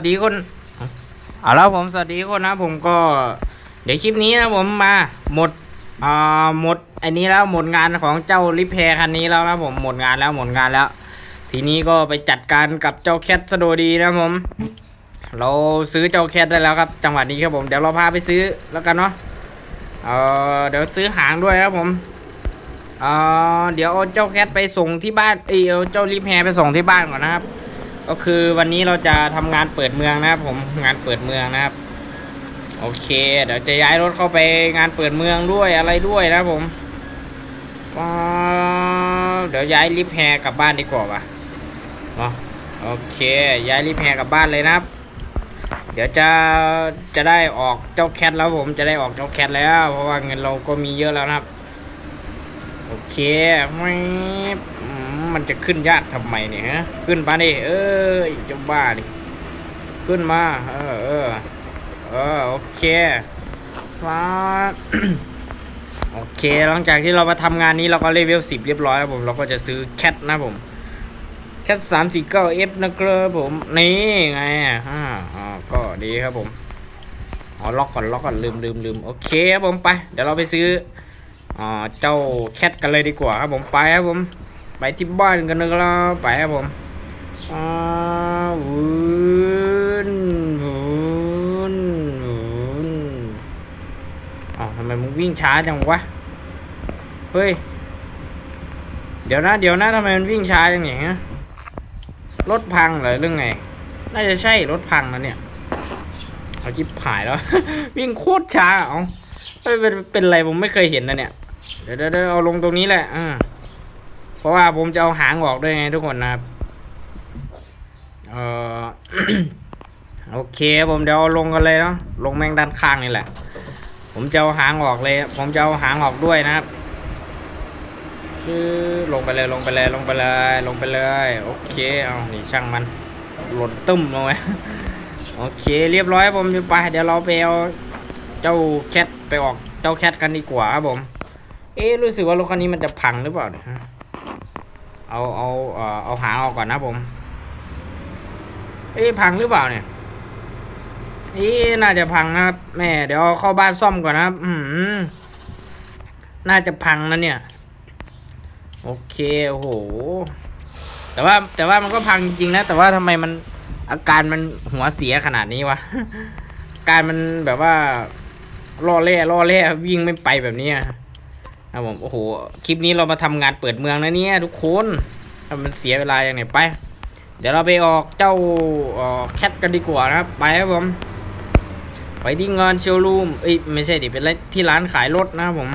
สวัสดีคนเอาแล้วผมสวัสดีคนนะผมก็เดี๋ยวคลิปนี้นะผมมาหมดอ่าหมดอันนี้แล้วหมดงานของเจ้าลิเพร์คันนี้แล้วนะผมหมดงานแล้วหมดงานแล้ว ทีนี้ก็ไปจัดการกับเจ้าแคทสโดดีนะผม เราซื้อเจ้าแคทได้แล้วครับ จังหวะนี้ครับผมเดี๋ยวเราพาไปซื้อแล้วกันเนาะเออเดี๋ยวซื้อหางด้วยครับผมเออเดี๋ยวเอาเจ้าแคทไปส่งที่บ้านเออเจ้าลิเพร์ไปส่งที่บ้านก่อนนะครับ ก็คือวันนี้เราจะทำงานเปิดเมืองนะครับ ผมงานเปิดเมืองนะครับ โอเค เดี๋ยวจะย้ายรถเข้าไปงานเปิดเมืองด้วยอะไรด้วยนะผมเดี๋ยวย้ายลิฟแฮร์กลับบ้านดีกว่าป่ะโอเค ย้ายลิฟแฮร์กลับบ้านเลยนะครับ เดี๋ยวจะจะได้ออกเจ้าแคทแล้วผมจะได้ออกเจ้าแคทแล้ว เพราะว่าเงินเราก็มีเยอะแล้วนะครับ โอเคไม่ มันจะขึ้นยากทำไมเนี่ยฮะ ขึ้นมาดิเอ้ยจะบ้าดิ ขึ้นมา เออเออเออโอเคมาโอเค หลังจากที่เรามาทำงานนี้เราก็เลเวลสิบเรียบร้อยครับผม เราก็จะซื้อแคทนะผมแคทสามสี่เก้าเอฟนะครับผม นี่ไงอ่าก็ดีครับผมอ๋อล็อกก่อนล็อกก่อนลืมลืมลืมโอเคครับผมไป เดี๋ยวเราไปซื้ออ่าเจ้าแคทกันเลยดีกว่าครับผมไปครับผม ไปที่บ้านกันนะครับไปครับผมอ่าวุ้นวุ้นวุ้นอ๋อทำไมมึงวิ่งช้าจังวะเฮ้ยเดี๋ยวนะเดี๋ยวนะทำไมมันวิ่งช้าจังเนี่ยฮะรถพังเหรอเรื่องไง น่าจะใช่รถพังนะเนี่ยเอาจิบหายแล้ว วิ่งโคตรช้าเอาเอ้ยเป็นเป็นอะไรผมไม่เคยเห็นนะเนี่ยเดี๋ยวเดี๋ยวเดี๋ยวเอาลงตรงนี้แหละอ่า เพราะว่าผมจะเอาหางออกด้วยไงทุกคนนะครับเออโอเค ผมเดี๋ยวลงกันเลยเนาะลงแม่งด้านข้างนี่แหละ ผมจะเอาหางออกเลย ผมจะเอาหางออกด้วยนะครับคือลงไปเลยลงไปเลยลงไปเลยลงไปเลยโอเคเอานี่ช่างมันหล่นตึ้มลงไปโอเค เรียบร้อยผมไปเดี๋ยวเราไปเอาเจ้าแคทไปออกเจ้าแคทกันดีกว่าครับผม เอ๊รู้สึกว่ารถคันนี้มันจะพังหรือเปล่าเนี่ย เอาเอาเอ่อเอาหางออกก่อนนะผมเอ๊ะพังหรือเปล่าเนี่ยเอ๊ะน่าจะพังนะครับแม่เดี๋ยวเข้าบ้านซ่อมก่อนนะครับ อืมน่าจะพังนะเนี่ย โอเคโอ้โห แต่ว่าแต่ว่ามันก็พังจริงนะ แต่ว่าทำไมมันอาการมันหัวเสียขนาดนี้วะอาการมันแบบว่าล่อแร่ล่อแร่วิ่งไม่ไปแบบนี้อะ ครับผมโอ้โหคลิปนี้เรามาทำงานเปิดเมืองนะเนี่ยทุกคนถ้ามันเสียเวลาอย่างไหนไป เดี๋ยวเราไปออกเจ้าแคทกันดีกว่านะครับไปครับผมไปที่งานโชว์รูมเอ้ยไม่ใช่ดิเป็นที่ร้านขายรถนะครับผม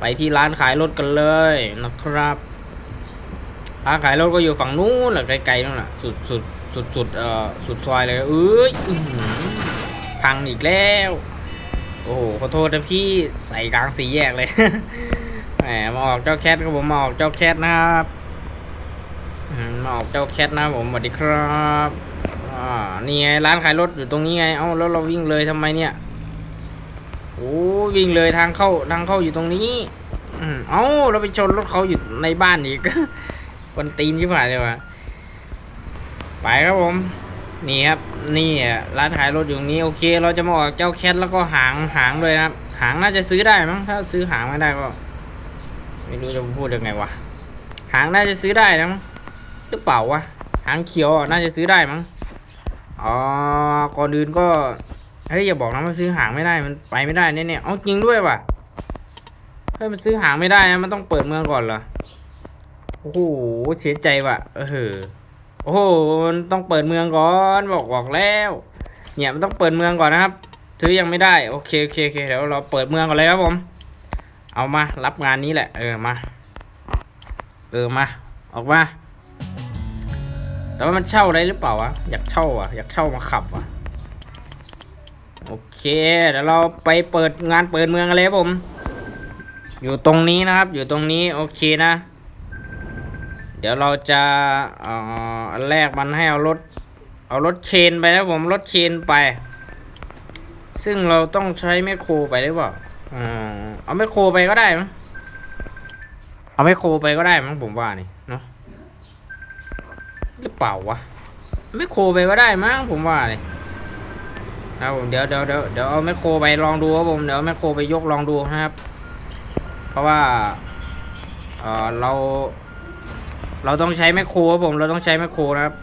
ไปที่ร้านขายรถกันเลยนะครับร้านขายรถก็อยู่ฝั่งนู้นแหละไกลๆนู่นแหละสุดสุดสุดสุดเอ่อสุดซอยเลยเอ้ยพังอีกแล้ว โอ้โหขอโทษนะพี่ใส่กลางสีแยกเลย แหมมาออกเจ้าแคทครับผมมาออกเจ้าแคทนะครับมาออกเจ้าแคทนะผมสวัสดีครับอ่านี่ไงร้านขายรถอยู่ตรงนี้ไง เอ้าแล้วเราวิ่งเลยทำไมเนี่ยโอ้วิ่งเลยทางเข้าทางเข้าอยู่ตรงนี้อเอ้าเราไปชนรถเขาอยู่ในบ้านอีกคนตีนที่ผ่านเลยวะไปครับผม นี่ครับนี่อะร้านขายรถอยู่ตรงนี้โอเค เราจะมาออกเจ้าแคทแล้วก็หางหางด้วยนะครับหางน่าจะซื้อได้มั้งถ้าซื้อหางไม่ได้ก็ ไม่รู้จะพูดยังไงวะหางน่าจะซื้อได้นะมั้งหรือเปล่าวะหางเขียวน่าจะซื้อได้มั้งอ๋อก่อนอื่นก็เฮ้ยอย่าบอกนะว่าซื้อหางไม่ได้มันไปไม่ได้เนี่ยเนี่ยเอาจริงด้วยว่ะเฮ้ยมันซื้อหางไม่ได้นะมันต้องเปิดเมืองก่อนเหรอโอ้โหเสียใจว่ะเออ โอ้โหมันต้องเปิดเมืองก่อนบอกบอกแล้ว เนี่ยมันต้องเปิดเมืองก่อนนะครับซื้อยังไม่ได้โอเคโอเคโอเคเดี๋ยวเราเปิดเมืองก่อนเลยครับผม เอามารับงานนี้แหละ เออมา เออมา ออกมา แต่ว่ามันเช่าได้หรือเปล่าวะอยากเช่าอะอยากเช่ามาขับอะโอเคเดี๋ยวเราไปเปิดงานเปิดเมืองกันเลยครับผม อยู่ตรงนี้นะครับ อยู่ตรงนี้โอเคนะ เดี๋ยวเราจะเอ่อ อันแรกมันให้เอารถ เอารถเคนไปนะผมรถเคนไป ซึ่งเราต้องใช้แมคโครไปหรือเปล่าอ่าเอาแมคโครไปก็ได้มั้งเอาแมคโครไปก็ได้มั้งผมว่านี่เนาะหรือเปล่าวะไม่โครไปก็ได้มั้งผมว่าเลยครับผมเดี๋ยวเดี๋ยวเดี๋ยวเดี๋ยวเอาแมคโครไปลองดูครับผมเดี๋ยวแมคโครไปยกลองดูนะครับ เพราะว่าเออเรา เราต้องใช้แมคโครครับผม เราต้องใช้แมคโครนะครับ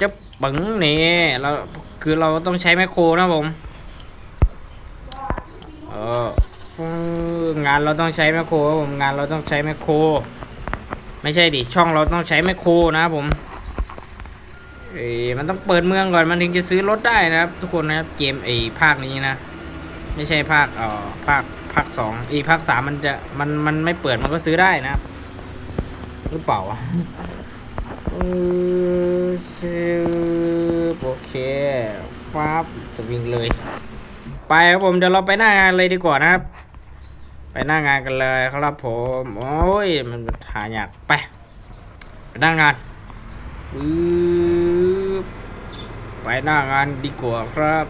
จะปังนี่เราคือเราต้องใช้แมคโครนะครับผมเอองานเราต้องใช้แมคโครครับผมงานเราต้องใช้แมคโครไม่ใช่ดิช่องเราต้องใช้แมคโครนะครับผมเอ้มันต้องเปิดเมืองก่อนมันถึงจะซื้อรถได้นะครับ ทุกคนนะครับเกมไอ้ภาคนี้นะ ไม่ใช่ภาคเอ่อภาคภาคสองอีภาคสามมันจะมันมันไม่เปิดมันก็ซื้อได้นะครับ หรือเปล่าวะเออโอเคฟ้าบสวิงเลย ไปครับผมเดี๋ยวเราไปหน้างานเลยดีกว่านะครับ ไปหน้างานกันเลยครับผมโอ้ยมันหายากไปไปหน้างานปึ๊บไปหน้างานดีกว่าครับ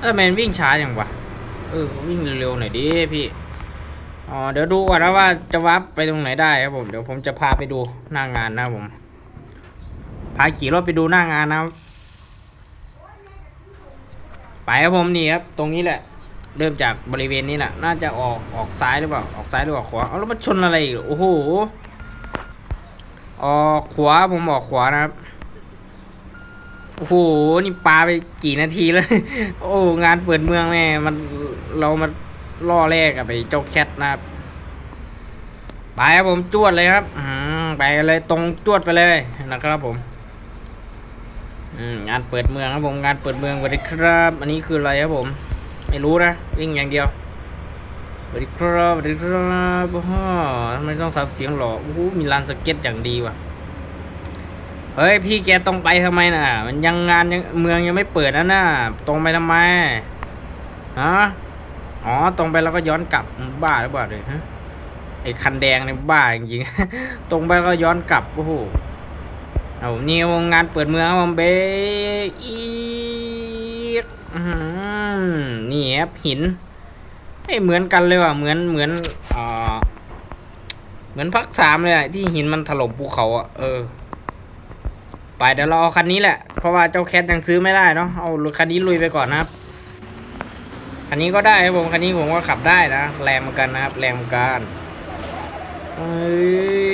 เออแมนวิ่งช้าอย่างวะเออวิ่งเร็วๆหน่อยดิพี่ อ๋อเดี๋ยวดูก่อนนะว่าจะวับไปตรงไหนได้ครับผมเดี๋ยวผมจะพาไปดูหน้างานนะครับผมพาขี่รถไปดูหน้างานนะครับไปครับผมนี่ครับ ตรงนี้แหละ เริ่มจากบริเวณนี้แหละน่าจะออกออกซ้ายหรือเปล่าออกซ้ายหรือออกขวาเอาแล้วมันชนอะไรอีกโอ้โหออกขวาผมออกขวานะครับโอ้โหนี่ปาไปกี่นาทีแล้ว โอ้งานเปิดเมืองแม่มันเรามา ล่อแรกกับไปเจ้าแคทนะครับ ไปครับผมจวดเลยครับอืมไปเลยตรงจวดไปเลยนะครับผมอืมงานเปิดเมืองครับผมงานเปิดเมืองสวัสดีครับ อันนี้คืออะไรครับผม ไม่รู้นะวิ่งอย่างเดียวสวัสดีครับสวัสดีครับฮ่าทำไมต้องทำเสียงหล่อโอ้โหมีลานสเก็ตอย่างดีว่ะเฮ้ยพี่แกตรงไปทำไมน่ะ มันยังงานยังเมืองยังไม่เปิดนะน่ะตรงไปทำไมฮะ อ๋อ ตรงไปแล้วก็ย้อนกลับบ้าหรือเปล่าเลยฮะไอ้คันแดงเนี่ยบ้าจริงๆ ตรงไปก็ย้อนกลับโอ้โหเอานี่วงงานเปิดเมืองบผมเบอีกนี่ครับหินเอ้เหมือนกันเลยว่ะเหมือนเหมือนอ่าเหมือนพักสามเลยอะที่หินมันถล่มภูเขาอะเออ ไปเดี๋ยวเราเอาคันนี้แหละ เพราะว่าเจ้าแคทยังซื้อไม่ได้เนาะเอารถคันนี้ลุยไปก่อนนะครับ คันนี้ก็ได้ครับผมคันนี้ผมก็ขับได้นะ แรงเหมือนกันนะครับ แรงเหมือนกันเอ้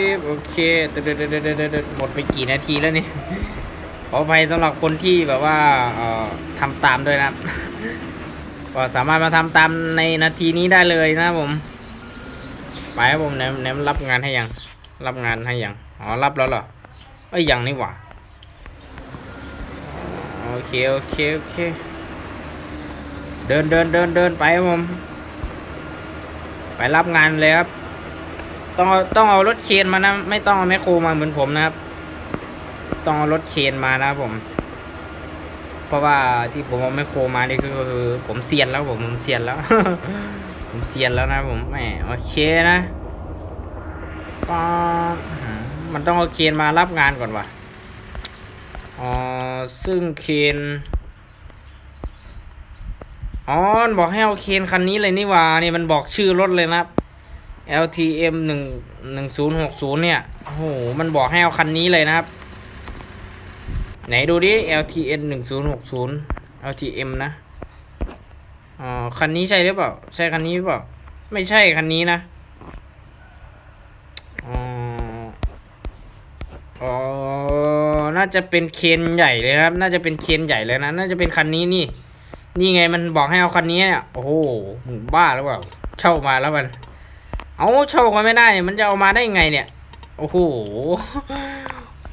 ยโอเคเดี๋ยวเดดเดดหมดไปกี่นาทีแล้วนี่ขออภัยสำหรับคนที่แบบว่าออทำตามด้วยนะก็สามารถมาทำตามในนาทีนี้ได้เลยนะผมไปครับผมแนมแนมรับงานให้ยัง รับงานให้ยังอ๋อรับแล้วเหรอเอ้ยยังนี่หว่าโอเคโอเคโอเค เดินเดินเดินเดินไปครับผมไปรับงานเลยครับ ต้องต้องเอารถเคนมานะ ไม่ต้องเอาแมคโครมาเหมือนผมนะครับ ต้องเอารถเคนมานะครับผม เพราะว่าที่ผมเอาแมคโครมานี่คือคือ ผมเซียนแล้วผมผมเซียนแล้ว ผมเซียนแล้วนะผมแหมโอเคนะป๊ามันต้องเอาเคนมารับงานก่อนว่ะอ๋อซึ่งเคน อ๋อบอกให้เอาเคนคันนี้เลยนี่ว่านี่มันบอกชื่อรถเลยนะ LTM หนึ่งหนึ่งศูนย์หกศูนย์เนี่ยโอ้โหมันบอกให้เอาคันนี้เลยนะครับ ไหนดูดิ LTN หนึ่งศูนย์หกศูนย์ LTM นะอ๋อคันนี้ใช่หรือเปล่า ใช่คันนี้หรือเปล่า ไม่ใช่คันนี้นะอ๋ออ๋อน่าจะเป็นเคนใหญ่เลยครับ น่าจะเป็นเคนใหญ่เลยนะ น่าจะเป็นคันนี้นี่ นี่ไงมันบอกให้เอาคันนี้เนี่ยโอ้โหมึงบ้าหรือเปล่าเช่ามาแล้วมัน เอาเช่ากันไม่ได้เนี่ยมันจะเอามาได้ยังไงเนี่ย โอ้โห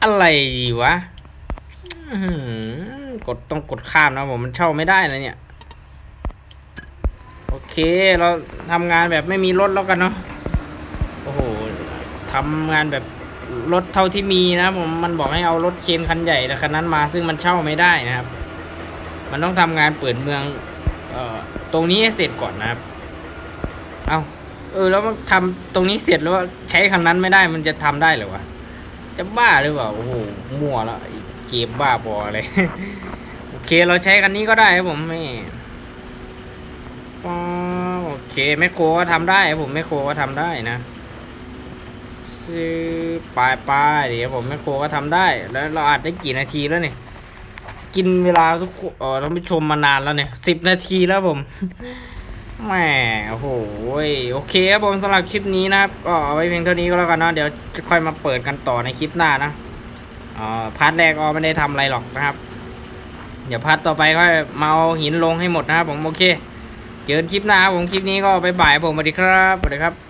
อะไรวะกดต้องกดข้ามนะผมมันเช่าไม่ได้นะเนี่ย โอเค เราทำงานแบบไม่มีรถแล้วกันเนาะโอ้โหทำงานแบบรถเท่าที่มีนะผมมันบอกให้เอารถเคนคันใหญ่แต่คันนั้นมาซึ่งมันเช่าไม่ได้นะครับ มันต้องทำงานเปิดเมืองเอ่อตรงนี้ให้เสร็จก่อนนะครับ เอาเออ แล้วมันทำตรงนี้เสร็จแล้วใช้คันนั้นไม่ได้มันจะทำได้หรือวะจะบ้าหรือเปล่าโอ้โหมั่วแล้วเกมบ้าบออะไรโอเคเราใช้คันนี้ก็ได้ครับผมไม่โอเคแมคโครก็ทำได้ครับผมแมคโครก็ทำได้นะซื้อปลายปลายเดี๋ยวผมแม่โคก็ทำได้ แล้วเราอัดได้กี่นาทีแล้วเนี่ย กินเวลาทุกเออท่านผู้ชมมานานแล้วเนี่ยสิบนาทีแล้วผมแหมโอ้โหโอเคครับผมสำหรับคลิปนี้นะครับก็เอาไว้เพียงเท่านี้ก็แล้วกันเนาะเดี๋ยวจะค่อยมาเปิดกันต่อในคลิปหน้านะอ่าพาร์ทแรกก็ไม่ได้ทำอะไรหรอกนะครับ เดี๋ยวพาร์ทต่อไปก็มาเอาหินลงให้หมดนะครับผมโอเค เจอกันคลิปหน้าครับผมคลิปนี้ก็บายบายผมสวัสดีครับสวัสดีครับ